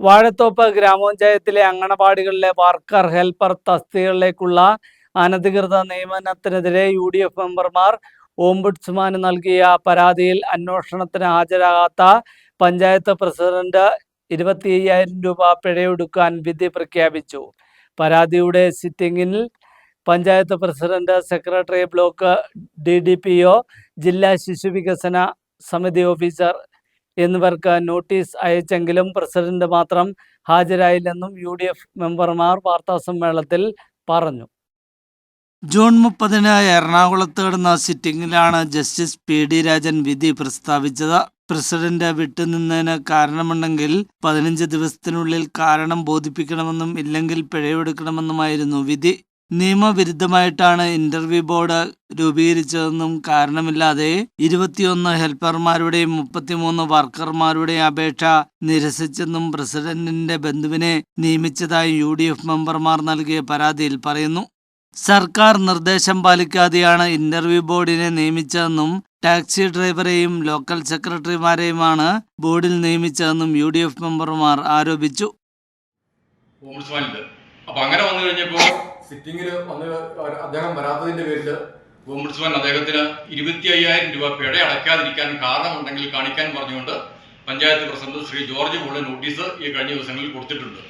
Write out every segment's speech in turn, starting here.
വാഴത്തോപ്പ് ഗ്രാമപഞ്ചായത്തിലെ അങ്കണവാടികളിലെ worker helper തസ്തികകളിലേക്കുള്ള അനധികൃത നിയമനത്തിനെതിരെ U D F മെമ്പർമാർ ഓംബുഡ്സ്മാന് നൽകിയ പരാതിയിൽ അന്വേഷണത്തിന് ഹാജരാകാത്ത പഞ്ചായത്ത് പ്രസിഡന്റ് ഇരുപത്തി അയ്യായിരം രൂപ പിഴയൊടുക്കാൻ വിധി പ്രഖ്യാപിച്ചു. പരാതിയുടെ സിറ്റിംഗിൽ panchayat president secretary block D D P O ജില്ലാ ശിശുവികസന സമിതി ഓഫീസർ എന്നിവർക്ക് നോട്ടീസ് അയച്ചെങ്കിലും പ്രസിഡന്റ് മാത്രം ഹാജരായില്ലെന്നും യു ഡി എഫ് മെമ്പർമാർ വാർത്താസമ്മേളനത്തിൽ പറഞ്ഞു. ജൂൺ മുപ്പതിന് എറണാകുളത്ത് നടന്ന സിറ്റിംഗിലാണ് ജസ്റ്റിസ് പി ഡി രാജൻ വിധി പ്രസ്താവിച്ചത്. പ്രസിഡന്റ് വിട്ടുനിന്നതിന് കാരണമുണ്ടെങ്കിൽ പതിനഞ്ച് ദിവസത്തിനുള്ളിൽ കാരണം ബോധിപ്പിക്കണമെന്നും ഇല്ലെങ്കിൽ പിഴയെടുക്കണമെന്നുമായിരുന്നു വിധി. നിയമവിരുദ്ധമായിട്ടാണ് ഇന്റർവ്യൂ ബോർഡ് രൂപീകരിച്ചതെന്നും കാരണമില്ലാതെ ഇരുപത്തിയൊന്ന് ഹെൽപ്പർമാരുടെയും മുപ്പത്തിമൂന്ന് വർക്കർമാരുടെയും അപേക്ഷ നിരസിച്ചെന്നും പ്രസിഡന്റിന്റെ ബന്ധുവിനെ നിയമിച്ചതായി യു ഡി എഫ് മെമ്പർമാർ നൽകിയ പരാതിയിൽ പറയുന്നു. സർക്കാർ നിർദ്ദേശം പാലിക്കാതെയാണ് ഇന്റർവ്യൂ ബോർഡിനെ നിയമിച്ചതെന്നും ടാക്സി ഡ്രൈവറെയും ലോക്കൽ സെക്രട്ടറിമാരെയുമാണ് ബോർഡിൽ നിയമിച്ചതെന്നും യു ഡി എഫ് മെമ്പർമാർ ആരോപിച്ചു. അപ്പോൾ അപ്പൊ അങ്ങനെ വന്നു കഴിഞ്ഞപ്പോൾ സിറ്റിംഗിൽ വന്ന് അദ്ദേഹം വരാത്തതിന്റെ പേരിൽ ഓംബുഡ്സ്മാൻ അദ്ദേഹത്തിന് ഇരുപത്തി അയ്യായിരം രൂപ പിഴ അടയ്ക്കാതിരിക്കാൻ കാരണമുണ്ടെങ്കിൽ കാണിക്കാൻ പറഞ്ഞുകൊണ്ട് പഞ്ചായത്ത് പ്രസിഡന്റ് ശ്രീ ജോർജ് മുള്ള നോട്ടീസ് ഈ കഴിഞ്ഞ ദിവസങ്ങളിൽ കൊടുത്തിട്ടുണ്ട്.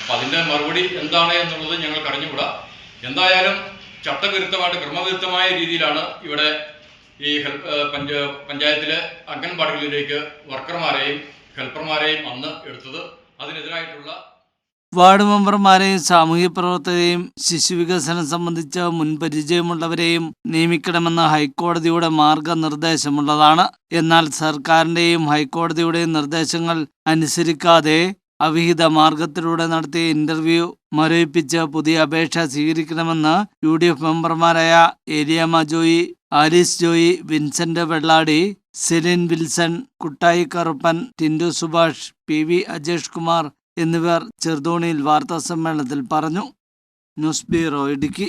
അപ്പൊ അതിന്റെ മറുപടി എന്താണ് എന്നുള്ളത് ഞങ്ങൾ അറിഞ്ഞുകൂടാ. എന്തായാലും ചട്ടവിരുദ്ധമായിട്ട് ക്രമവിരുദ്ധമായ രീതിയിലാണ് ഇവിടെ ഈ ഹെൽപ്പ് പഞ്ചായത്തിലെ അംഗൻവാടികളിലേക്ക് വർക്കർമാരെയും ഹെൽപ്പർമാരെയും അന്ന് എടുത്തത്. അതിനെതിരായിട്ടുള്ള വാർഡ് മെമ്പർമാരെയും സാമൂഹ്യ പ്രവർത്തകരെയും ശിശുവികസനം സംബന്ധിച്ച മുൻപരിചയമുള്ളവരെയും നിയമിക്കണമെന്ന ഹൈക്കോടതിയുടെ മാർഗനിർദ്ദേശമുള്ളതാണ്. എന്നാൽ സർക്കാരിന്റെയും ഹൈക്കോടതിയുടെയും നിർദ്ദേശങ്ങൾ അനുസരിക്കാതെ അവിഹിത മാർഗത്തിലൂടെ നടത്തിയ ഇന്റർവ്യൂ മരവിപ്പിച്ച് പുതിയ അപേക്ഷ സ്വീകരിക്കണമെന്ന് യു ഡി എഫ് മെമ്പർമാരായ ഏരിയാമ ജോയി ആലിസ് ജോയി വിൻസെന്റ് വെള്ളാടി സെലിൻ വിൽസൺ കുട്ടായി കറുപ്പൻ ടിൻഡു സുഭാഷ് പി വി അജേഷ് കുമാർ എന്നിവർ ചെറുതോണിയിൽ വാർത്താ സമ്മേളനത്തിൽ പറഞ്ഞു. News bureau Idukki.